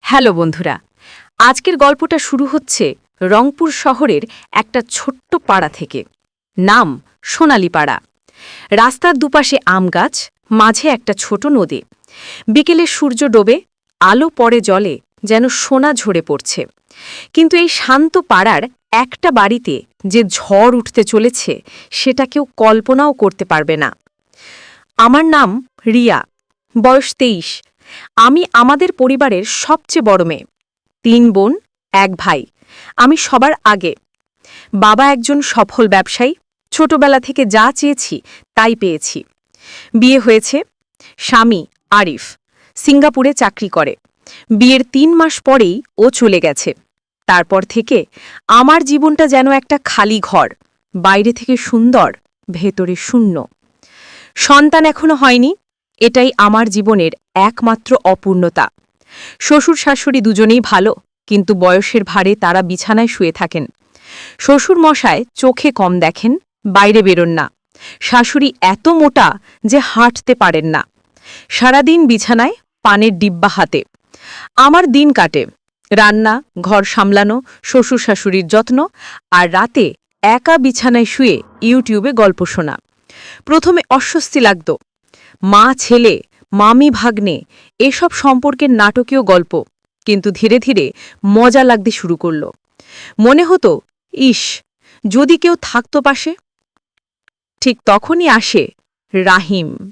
Hello বন্ধুরা, আজকের গল্পটা শুরু হচ্ছে রংপুর শহরের একটা ছোট্ট পাড়া থেকে। নাম সোনালী পাড়া রাস্তার দুপাশে আম গাছ, মাঝে একটা ছোট নদী। বিকেলে সূর্য ডোবে, আলো পড়ে জলে, যেন সোনা ঝরে পড়ছে। কিন্তু এই শান্ত পাড়ার একটা বাড়িতে যে ঝড় উঠতে চলেছে, সেটা কেউ কল্পনাও করতে পারবে না। আমার নাম রিয়া, বয়স তেইশ। আমি আমাদের পরিবারের সবচেয়ে বড় মেয়ে। তিন বোন, এক ভাই। আমি সবার আগে। বাবা একজন সফল ব্যবসায়ী। ছোটবেলা থেকে যা চেয়েছি, তাই পেয়েছি। বিয়ে হয়েছে স্বামী আরিফ। সিঙ্গাপুরে চাকরি করে। বিয়ের তিন মাস পরেই ও চলে গেছে। তারপর থেকে আমার জীবনটা যেন একটা খালি ঘর। বাইরে থেকে সুন্দর, ভেতরে শূন্য। সন্তান এখনও হয়নি, এটাই আমার জীবনের একমাত্র অপূর্ণতা। শ্বশুর শাশুড়ি দুজনেই ভালো, কিন্তু বয়সের ভারে তারা বিছানায় শুয়ে থাকেন। শ্বশুর মশায় চোখে কম দেখেন, বাইরে বেরোন না। শাশুড়ি এত মোটা যে হাঁটতে পারেন না। সারাদিন বিছানায় পানের ডিব্বা হাতে। আমার দিন কাটে। রান্না, ঘর সামলানো, শ্বশুর শাশুড়ির যত্ন, আর রাতে একা বিছানায় শুয়ে ইউটিউবে গল্প শোনা। প্রথমে অস্বস্তি লাগত। মা, ছেলে, মামি, ভাগ্নে, এসব সম্পর্কের নাটকীয় গল্প। কিন্তু ধীরে ধীরে মজা লাগতে শুরু করল। মনে হতো, ইস, যদি কেউ থাকতো পাশে? ঠিক তখনই আসে রাহিম।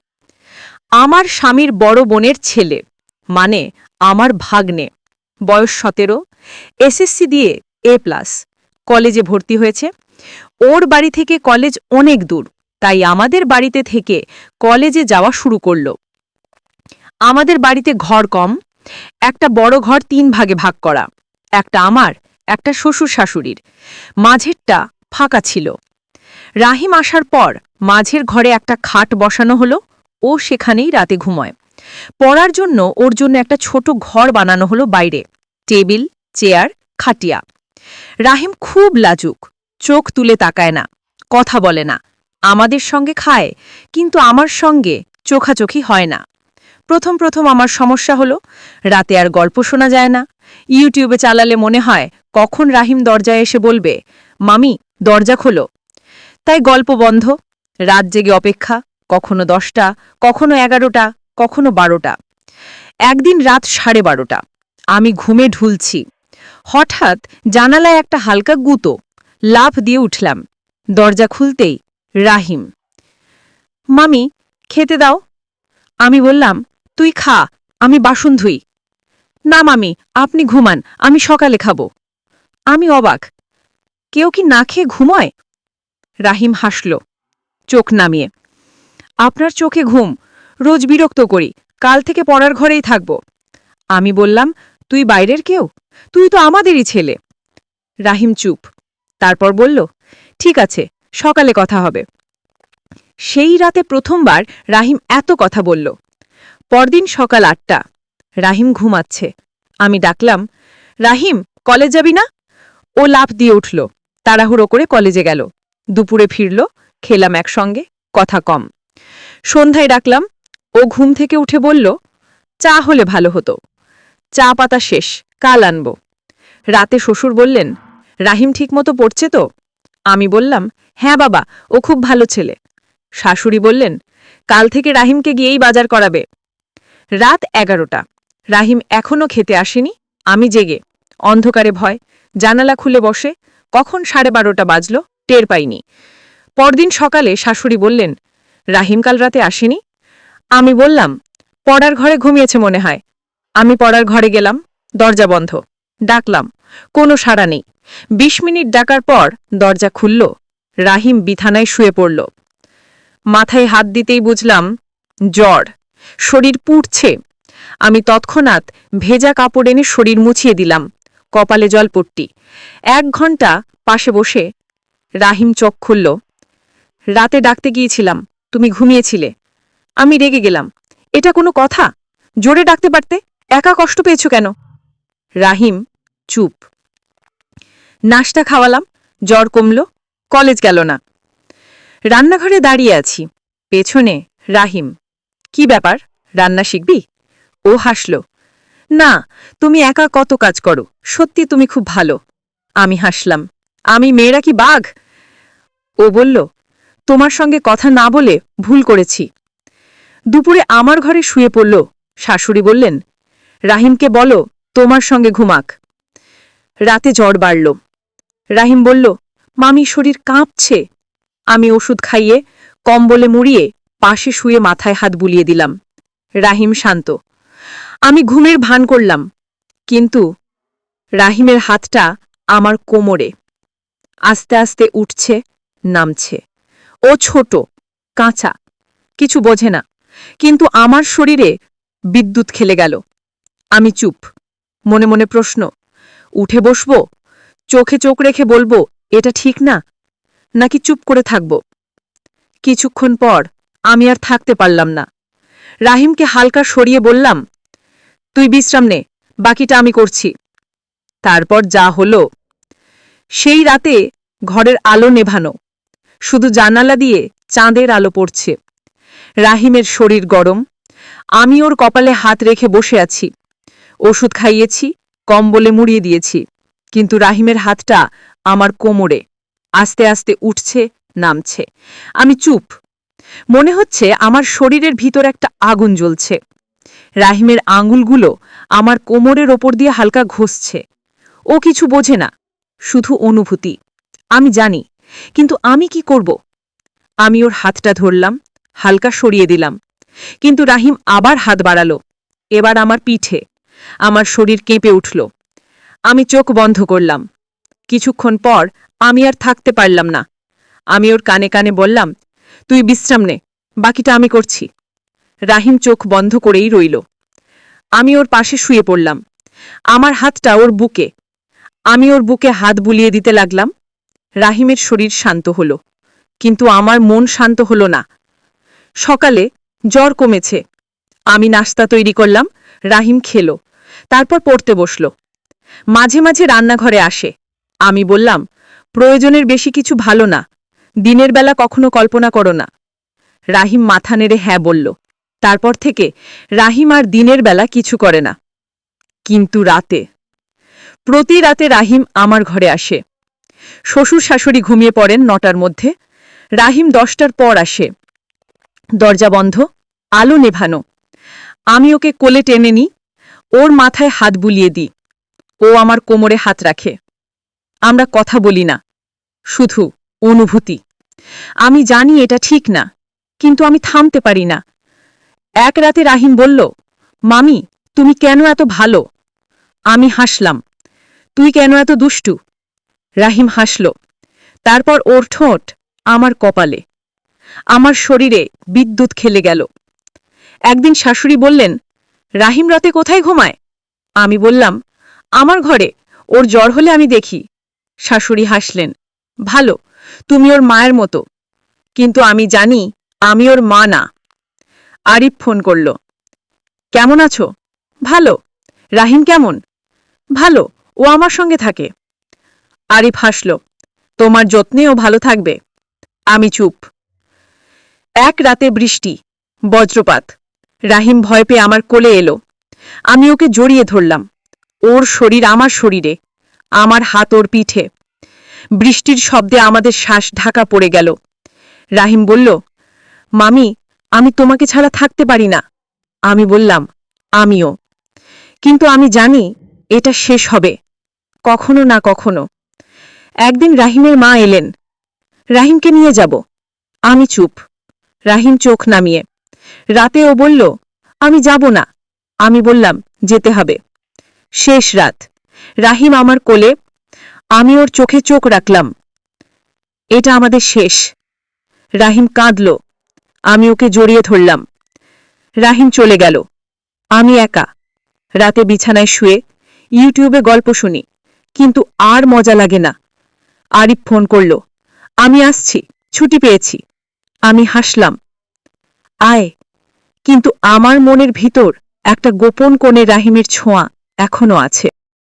আমার স্বামীর বড় বোনের ছেলে মানে আমার ভাগ্নে। বয়স সতেরো এসএসসি দিয়ে এ প্লাস। কলেজে ভর্তি হয়েছে। ওর বাড়ি থেকে কলেজ অনেক দূর। তাই আমাদের বাড়িতে থেকে কলেজে যাওয়া শুরু করল। আমাদের বাড়িতে ঘর কম, একটা বড় ঘর তিন ভাগে ভাগ করা, একটা আমার, একটা শ্বশুর শাশুড়ির। মাঝেরটা ফাঁকা ছিল। রাহিম আসার পর মাঝের ঘরে একটা খাট বসানো হলো, ও সেখানেই রাতে ঘুমোয়। পড়ার জন্য ওর জন্য একটা ছোট ঘর বানানো হলো বাইরে, টেবিল, চেয়ার, খাটিয়া। রাহিম খুব লাজুক, চোখ তুলে তাকায় না, কথা বলে না। আমাদের সঙ্গে খায়, কিন্তু আমার সঙ্গে চোখাচোখি হয় না। প্রথম প্রথম আমার সমস্যা হলো, রাতে আর গল্প শোনা যায় না। ইউটিউবে চালালে মনে হয়, কখন রাহিম দরজায় এসে বলবে, মামি, দরজা খোলো। তাই গল্প বন্ধ, রাত জেগে অপেক্ষা, কখনো দশটা, কখনো এগারোটা, কখনো বারোটা। একদিন রাত সাড়ে বারোটা, আমি ঘুমে ঢুলছি। হঠাৎ জানালায় একটা হালকা গুঁতো, লাফ দিয়ে উঠলাম। দরজা খুলতেই রাহিম। মামি, খেতে দাও। আমি বললাম, তুই খা, আমি বাসন ধুই। না মামি, আপনি ঘুমান, আমি সকালে খাব। আমি অবাক, কেউ কি না খেয়ে ঘুমোয়? রাহিম হাসল, চোখ নামিয়ে, আপনার চোখে ঘুম, রোজ বিরক্ত করি, কাল থেকে পড়ার ঘরেই থাকব। আমি বললাম, তুই বাইরের কেউ? তুই তো আমাদেরই ছেলে। রাহিম চুপ, তারপর বলল, ঠিক আছে সকালে কথা হবে। সেই রাতে প্রথমবার রাহিম এত কথা বলল। পরদিন সকাল আটটা, রাহিম ঘুমাচ্ছে। আমি ডাকলাম, রাহিম, কলেজ যাবি না? ও লাফ দিয়ে উঠল, তাড়াহুড়ো করে কলেজে গেল। দুপুরে ফিরল, খেলাম একসঙ্গে, কথা কম। সন্ধ্যায় ডাকলাম, ও ঘুম থেকে উঠে বলল, চা হলে ভালো হতো। চা পাতা শেষ, কাল আনব। রাতে শ্বশুর বললেন, রাহিম ঠিকমতো পড়ছে তো? আমি বললাম হ্যাঁ বাবা, ও খুব ভালো ছেলে। শাশুড়ি বললেন, কাল থেকে রাহিমকে গিয়েই বাজার করাবে। রাত এগারোটা। রাহিম এখনও খেতে আসেনি, আমি জেগে। অন্ধকারে ভয়, জানালা খুলে বসে, কখন সাড়ে বারোটা বাজল টের পাইনি। পরদিন সকালে শাশুড়ি বললেন, রাহিম কাল রাতে আসেনি? আমি বললাম, পড়ার ঘরে ঘুমিয়েছে মনে হয়। আমি পড়ার ঘরে গেলাম, দরজা বন্ধ। ডাকলাম, কোনো সাড়া নেই। বিশ মিনিট ডাকার পর দরজা খুলল, রাহিম বিছানায় শুয়ে পড়ল। মাথায় হাত দিতেই বুঝলাম, জ্বর, শরীর পুড়ছে। আমি তৎক্ষণাৎ ভেজা কাপড় এনে শরীর মুছিয়ে দিলাম, কপালে জলপট্টি। এক ঘণ্টা পাশে বসে রাহিম চোখ খুলল। রাতে ডাকতে গিয়েছিলাম, তুমি ঘুমিয়েছিলে। আমি রেগে গেলাম, এটা কোনো কথা? জোরে ডাকতে পারতে? একা কষ্ট পেয়েছ কেন? রাহিম চুপ। নাশতা খাওয়ালাম, জ্বর কমল, কলেজ গেল না। রান্নাঘরে দাঁড়িয়ে আছি, পেছনে রাহিম। কি ব্যাপার, রান্না শিখবি? ও হাসল। না, তুমি একা কত কাজ করো, সত্যি তুমি খুব ভালো। আমি হাসলাম। আমি মেয়েরা কি বাঘ? ও বলল, তোমার সঙ্গে কথা না বলে ভুল করেছি। দুপুরে আমার ঘরে শুয়ে পড়ল, শাশুড়ি বললেন, রাহিমকে বলো, তোমার সঙ্গে ঘুমাক। রাতে জ্বর বাড়ল। রাহিম বলল, মামি শরীর কাঁপছে। আমি ওষুধ খাইয়ে কম্বলে মুড়িয়ে পাশে শুয়ে মাথায় হাত বুলিয়ে দিলাম। রাহিম শান্ত, আমি ঘুমের ভান করলাম, কিন্তু রাহিমের হাতটা আমার কোমরে। আস্তে আস্তে উঠছে, নামছে। ও ছোট, কাঁচা, কিছু বোঝে না, কিন্তু আমার শরীরে বিদ্যুৎ খেলে গেল। আমি চুপ, মনে মনে প্রশ্ন উঠে বসব? চোখে চোখ রেখে বলব, এটা ঠিক না? নাকি চুপ করে থাকব? কিছুক্ষণ পর আমি আর থাকতে পারলাম না। রাহিমকে হালকা সরিয়ে বললাম, তুই বিশ্রাম নে, বাকিটা আমি করছি। তারপর যা হলো, সেই রাতে ঘরের আলো নেভানো, শুধু জানালা দিয়ে চাঁদের আলো পড়ছে। রাহিমের শরীর গরম, আমি ওর কপালে হাত রেখে বসে আছি। ওষুধ খাইয়েছি কম্বলে মুড়িয়ে দিয়েছি। কিন্তু রাহিমের হাতটা আমার কোমরে। আস্তে আস্তে উঠছে, নামছে। আমি চুপ। মনে হচ্ছে আমার শরীরের ভিতর একটা আগুন জ্বলছে। রাহিমের আঙুলগুলো আমার কোমরের ওপর দিয়ে হালকা ঘষছে। ও কিছু বোঝে না, শুধু অনুভূতি। আমি জানি, কিন্তু আমি কি করব? আমি ওর হাতটা ধরলাম, হালকা সরিয়ে দিলাম। কিন্তু রাহিম আবার হাত বাড়ালো। এবার আমার পিঠে। আমার শরীর কেঁপে উঠল। আমি চোখ বন্ধ করলাম। কিছুক্ষণ পর আমি আর থাকতে পারলাম না। আমি ওর কানে কানে বললাম, তুই বিশ্রাম নে, বাকিটা আমি করছি। রাহিম চোখ বন্ধ করেই রইল। আমি ওর পাশে শুয়ে পড়লাম। আমার হাতটা ওর বুকে। আমি ওর বুকে হাত বুলিয়ে দিতে লাগলাম। রাহিমের শরীর শান্ত হল। কিন্তু আমার মন শান্ত হল না। সকালে জ্বর কমেছে। আমি নাস্তা তৈরি করলাম রাহিম খেল, তারপর পড়তে বসল। মাঝে মাঝে রান্নাঘরে আসে। আমি বললাম, প্রয়োজনের বেশি কিছু ভালো না, দিনের বেলা কখনো কল্পনা করো না। রাহিম মাথা নেড়ে হ্যাঁ বলল। তারপর থেকে রাহিম আর দিনের বেলা কিছু করে না। কিন্তু রাতে, প্রতি রাতে রাহিম আমার ঘরে আসে। শ্বশুর শাশুড়ি ঘুমিয়ে পড়েন নটার মধ্যে। রাহিম দশটার পর আসে। দরজা বন্ধ, আলো নেভানো। আমি ওকে কোলে টেনে নিই ওর মাথায় হাত বুলিয়ে দিই, ও আমার কোমরে হাত রাখে। আমরা কথা বলি না, শুধু অনুভূতি। আমি জানি এটা ঠিক না, কিন্তু আমি থামতে পারি না। এক রাতে রাহিম বলল, মামি, তুমি কেন এত ভালো? আমি হাসলাম, তুই কেন এত দুষ্টু? রাহিম হাসল, তারপর ওর ঠোঁট আমার কপালে, আমার শরীরে বিদ্যুৎ খেলে গেল। একদিন শাশুড়ি বললেন, রাহিম রাতে কোথায় ঘুমায়? আমি বললাম, আমার ঘরে, ওর জ্বর হলে আমি দেখি। শাশুড়ি হাসলেন, ভালো, তুমি ওর মায়ের মতো। কিন্তু আমি জানি, আমি ওর মা না। আরিফ ফোন করল, কেমন আছো? ভালো। রাহিম কেমন? ভালো, ও আমার সঙ্গে থাকে। আরিফ হাসল, তোমার যত্নেও ভালো থাকবে। আমি চুপ। এক রাতে বৃষ্টি, বজ্রপাত। রাহিম ভয় পেয়ে আমার কোলে এলো। আমি ওকে জড়িয়ে ধরলাম। ওর শরীর আমার শরীরে, আমার হাত ওর পিঠে। বৃষ্টির শব্দে আমাদের শ্বাস ঢাকা পড়ে গেল। রাহিম বলল, মামি, আমি তোমাকে ছাড়া থাকতে পারি না। আমি বললাম, আমিও। কিন্তু আমি জানি এটা শেষ হবে, কখনো না কখনো। একদিন রাহিমের মা এলেন। রাহিমকে নিয়ে যাব। আমি চুপ। রাহিম চোখ নামিয়ে রাতে ও বলল, আমি যাব না। আমি বললাম, যেতে হবে। শেষ রাত। রাহিম আমার কোলে, আমি ওর চোখে চোখ রাখলাম। এটা আমাদের শেষ। রাহিম কাঁদল। আমি ওকে জড়িয়ে ধরলাম। রাহিম চলে গেল। আমি একা। রাতে বিছানায় শুয়ে ইউটিউবে গল্প শুনি, কিন্তু আর মজা লাগে না। আরিফ ফোন করল, আমি আসছি, ছুটি পেয়েছি। আমি হাসলাম। আয় কিন্তু আমার মনের ভিতর একটা গোপন কোণে রাহিমের ছোঁয়া এখনও আছে।